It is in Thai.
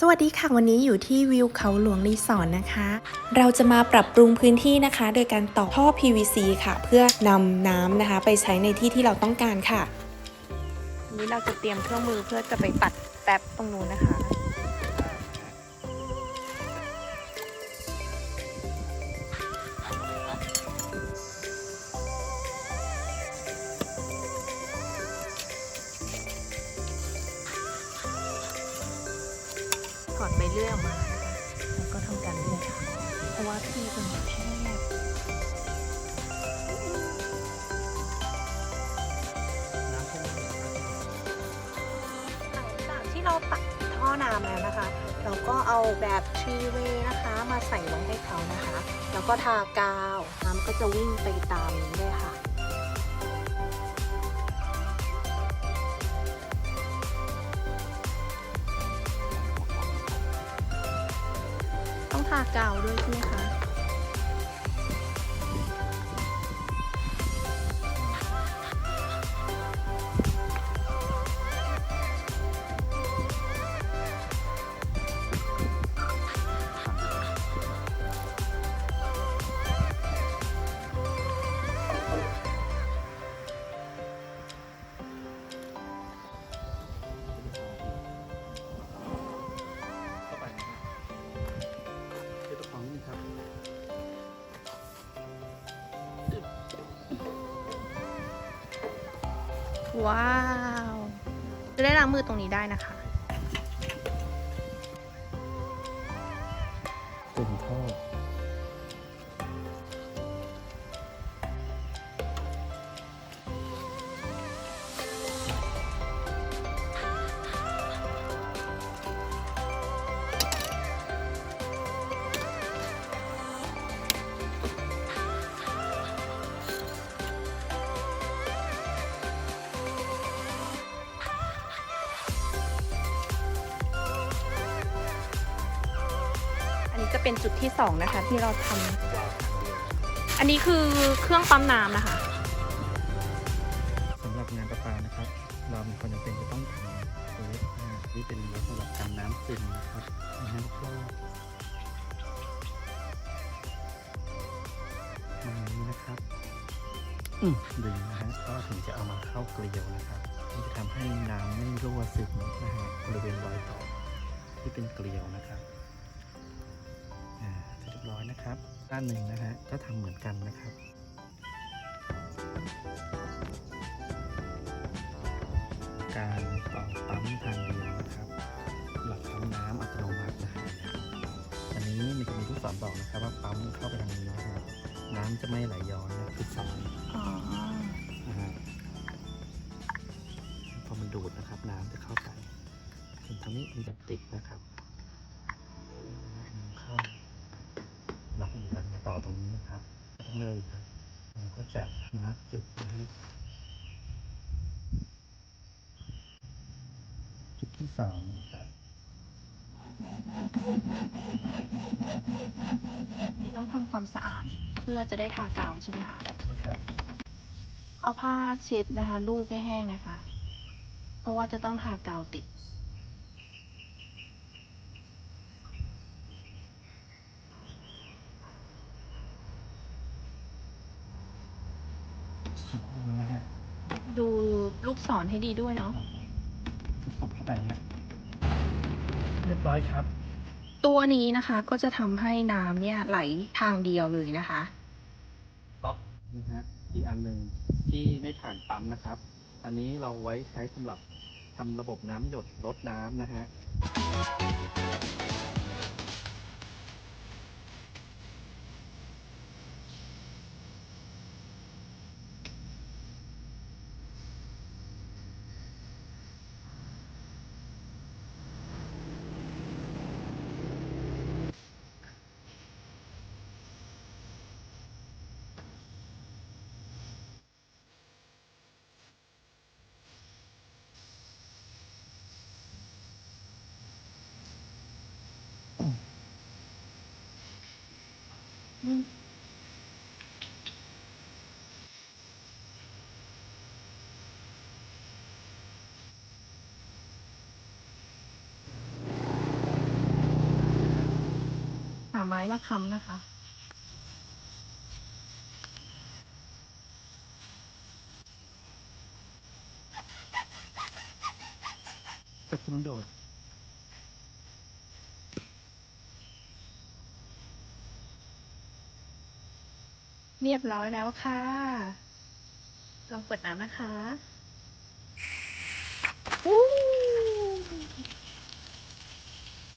สวัสดีค่ะวันนี้อยู่ที่วิวเขาหลวงรีสอร์ทนะคะ เราจะมาปรับปรุงพื้นที่นะคะ โดยการต่อท่อ PVC ค่ะ เพื่อนำน้ำนะคะ ไปใช้ในที่ที่เราต้องการค่ะนนี้เราจะเตรียมเครื่องมือเพื่อจะไปตัดแป๊บตรงนู้นนะคะ ใบเลื่อยออกมา แล้วก็ทำการเลื่อยค่ะเพราะว่าที่เป็นแคบหลังจากที่เราตัดท่อน้ำแล้วนะคะ เราก็เอาแบบทรีเวนะคะมาใส่ไว้ให้เขานะคะ แล้วก็ทากาวน้ำก็จะวิ่งไปตามนี้เลยค่ะ ต้องทากาวด้วยใช่ไหมคะ ว้าว จะได้ล้างมือตรงนี้ได้นะคะ จะเป็นจุดที่สองนะคะ ที่เราทำอันนี้คือเครื่องปั๊มน้ำนะคะสำหรับงานประปานะครับ เรามีความจำเป็นจะต้องทำตัวเล็กนะนี่เป็นรั้วสำหรับกันน้ำซึมนะครับน้ำก็มาอย่างนี้นะครับอืมดึงนะฮะก็ถึงจะเอามาเข้าเกลียวนะครับที่จะทำให้น้ำไม่รั่วซึมนะฮะบริเวณรอยต่อที่เป็นเกลียวนะครับ ร็จเรียบร้อยนะครับ ด้านหนึ่งนะฮะก็ทำเหมือนกันนะครับการต่อปั๊มทางเดียวนะครับ หลักปั๊มน้ำอัตโนมัตินะครับอันนี้มันจะมีลูกศรบอกนะครับ ว่าปั๊มเข้าไปทางนี้นะครับน้ำจะไม่ไหลย้อนนะคือสอนอ๋อนะฮะพอมันดูดนะครับ น้ำจะเข้าไปส่วนตรงนี้มันจะติดนะครับเข้าหลักกัน ต่อตรงนี้นะครับต้องเลยครับมันก็จะนะจุดนะฮะจุดที่สองครับนี่ต้องทำความสะอาดเพื่อจะได้ทากาวใช่ไหมคะครับเอาผ้าเช็ดนะคะลูกให้แห้งนะคะ เพราะว่าจะต้องทากาวติด นะฮะ ดูลูกศรให้ดีด้วยเนาะตบเข้าไปฮะเรียบร้อยครับ ตัวนี้นะคะก็จะทำให้น้ำเนี่ยไหลทางเดียวเลยนะคะต๊อกนะฮะอีกอันหนึ่งที่ไม่ผ่านปั๊มนะครับ อันนี้เราไว้ใช้สำหรับทำระบบน้ำหยดลดน้ำนะฮะ ถามไม้ละคำนะคะ ตะคุมโดด เรียบร้อยแล้วค่ะ ลองเปิดน้ำนะคะอู้